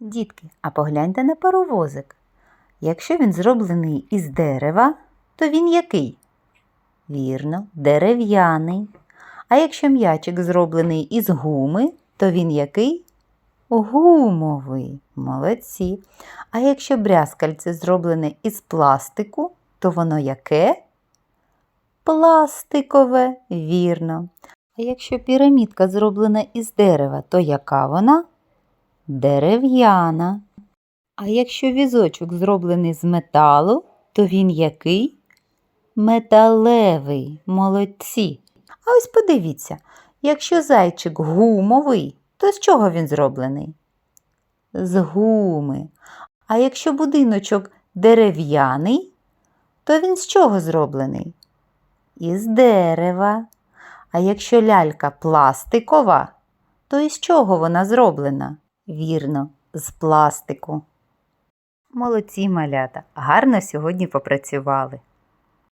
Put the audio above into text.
Дітки, а погляньте на паровозик. Якщо він зроблений із дерева, то він який? Вірно, дерев'яний. А якщо м'ячик зроблений із гуми, то він який? Гумовий. Молодці. А якщо брязкальце зроблене із пластику, то воно яке? Пластикове, вірно. А якщо пірамідка зроблена із дерева, то яка вона? Дерев'яна. А якщо візочок зроблений з металу, то він який? Металевий. Молодці. А ось подивіться, якщо зайчик гумовий, то з чого він зроблений? З гуми. А якщо будиночок дерев'яний, то він з чого зроблений? Із дерева. А якщо лялька пластикова, то із чого вона зроблена? Вірно, з пластику. Молодці малята, гарно сьогодні попрацювали.